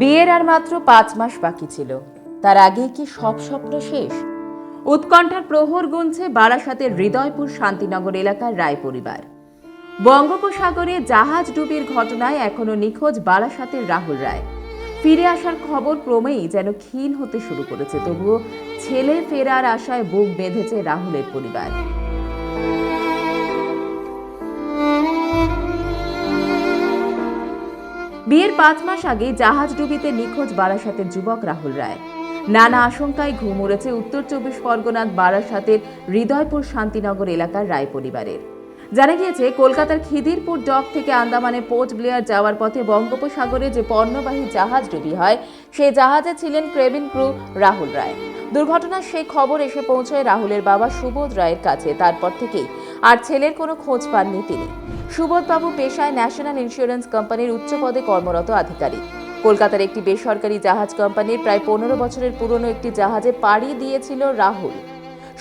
বিয়ের আর মাত্র পাঁচ মাস বাকি ছিল। তার আগে কি সব স্বপ্ন শেষ? উৎকণ্ঠার প্রহর গুনছে বারাসাতের হৃদয়পুর শান্তিনগর এলাকার রায় পরিবার। বঙ্গোপসাগরে জাহাজ ডুবির ঘটনায় এখনও নিখোঁজ বারাসাতের রাহুল রায়। ফিরে আসার খবর ক্রমেই যেন ক্ষীণ হতে শুরু করেছে, তবুও ছেলে ফেরার আশায় বুক বেঁধেছে রাহুলের পরিবার। বিয়ের পাঁচ মাস আগে জাহাজ ডুবিতে নিখোঁজ বারাসাতের যুবক রাহুল রায়। নানা আশঙ্কায় ঘুম উড়েছে উত্তর চব্বিশ পরগনার বারাসাতের হৃদয়পুর শান্তিনগর এলাকার রায় পরিবারের। জানা গিয়েছে, কলকাতার খিদিরপুর ডক থেকে আন্দামানে পোর্ট ব্লেয়ার যাওয়ার পথে বঙ্গোপসাগরে যে পণ্যবাহী জাহাজ ডুবি হয়, সেই জাহাজে ছিলেন ক্রেবিন ক্রু রাহুল রায়। দুর্ঘটনার সেই খবর এসে পৌঁছয় রাহুলের বাবা সুবোধ রায়ের কাছে। তারপর থেকেই আর ছেলের কোনো খোঁজ পাননি তিনি। সুবোধবাবু পেশায় ন্যাশনাল ইন্স্যুরেন্স কোম্পানির উচ্চ পদে কর্মরত আধিকারিক। কলকাতার একটি বেসরকারি জাহাজ কোম্পানির প্রায় পনেরো বছরের পুরনো একটি জাহাজে পাড়ি দিয়েছিল রাহুল।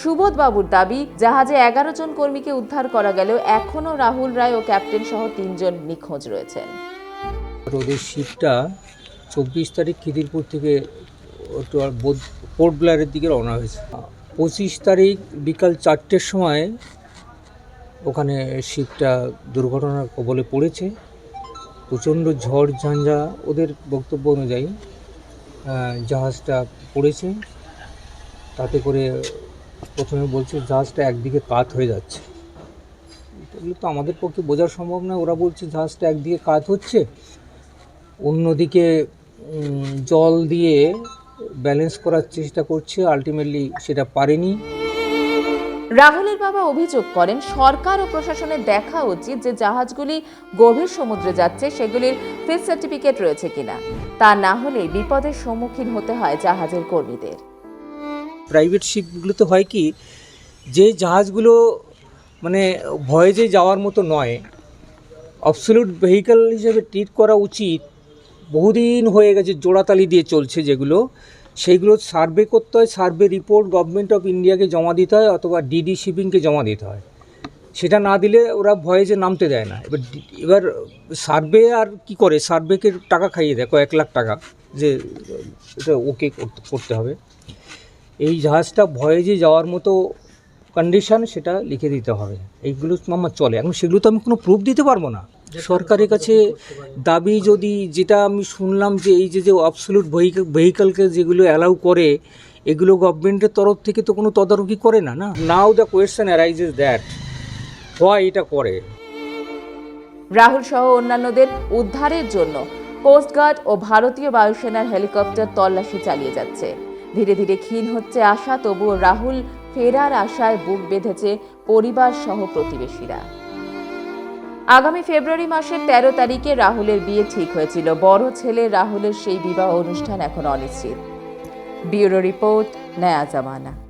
সুবোধবাবুর দাবি, জাহাজে এগারো জন কর্মীকে উদ্ধার করা গেলেও এখনও রাহুল রায় ও ক্যাপ্টেন সহ তিনজন নিখোঁজ রয়েছেন। রোদের শিপটা চব্বিশ তারিখ খিদিরপুর থেকে পোর্ট ব্লেয়ারের দিকে রওনা হয়েছে। পঁচিশ তারিখ বিকাল চারটের সময় ওখানে শিপটা দুর্ঘটনার কবলে পড়েছে, প্রচণ্ড ঝড় ঝঞ্ঝা ওদের বক্তব্য অনুযায়ী জাহাজটা পড়েছে, তাতে করে প্রথমে বলছে জাহাজটা একদিকে কাত হয়ে যাচ্ছে। এগুলো তো আমাদের পক্ষে বোঝা সম্ভব না ওরা বলছে জাহাজটা একদিকে কাত হচ্ছে, অন্যদিকে জল দিয়ে ব্যালেন্স করার চেষ্টা করছে আলটিমেটলি সেটা পারেনি। রাহুলের বাবা অভিযোগ করেন, সরকার ও প্রশাসনের দেখা উচিত যে জাহাজগুলি গভীর সমুদ্রে যাচ্ছে, সেগুলির ফিস সার্টিফিকেট রয়েছে কিনা। তা না হলে বিপদের সম্মুখীন হতে হয় জাহাজের কর্মীদের। প্রাইভেট শিপগুলোতে হয় কি, যে জাহাজগুলো মানে ভয়েজে যাওয়ার মতো নয়, অবসলিউট ভেহিক্যাল হিসেবে ট্রিট করা উচিত, বহুদিন হয়ে গেছে জোড়াতালি দিয়ে চলছে যেগুলো সেইগুলো সার্ভে করতে হয়, সার্ভে রিপোর্ট গভর্নমেন্ট অফ ইন্ডিয়াকে জমা দিতে হয় অথবা ডিডি শিপিংকে জমা দিতে হয়। সেটা না দিলে ওরা ভয়েজে নামতে দেয় না। এবার এবার সার্ভে আর কি করে? সার্ভেকে টাকা খাইয়ে দেয়, কয়েক লাখ টাকা যে এটা ওকে করতে হবে। এই জাহাজটা ভয়েজে যাওয়ার মতো কন্ডিশন সেটা লিখে দিতে হবে। এইগুলো আমার চলে। এখন সেগুলো তো আমি কোনো প্রুফ দিতে পারব না। সরকারের কাছে দাবি যদি যেটা আমি শুনলাম যে এই যে যে অবসলিউট ভেহিক্যালকে যেগুলো অ্যালাউ করে, এগুলো গভর্নমেন্টের তরফ থেকে তো কোনো তদারকি করে না না? Now the question arises that হয় এটা করে? রাহুল সহ অন্যান্যদের উদ্ধারের জন্য কোস্টগার্ড ও ভারতীয় বায়ুসেনার হেলিকপ্টার তল্লাশি চালিয়ে যাচ্ছে। ধীরে ধীরে ক্ষীণ হচ্ছে আশা, তবুও রাহুল ফেরার আশায় বুক বেঁধেছে পরিবার সহ প্রতিবেশীরা। আগামী ফেব্রুয়ারি মাসের তেরো তারিখে রাহুলের বিয়ে ঠিক হয়েছিল। বড় ছেলে রাহুলের সেই বিবাহ অনুষ্ঠান এখন অনিশ্চিত। ব্যুরো রিপোর্ট, নয়া জামানা।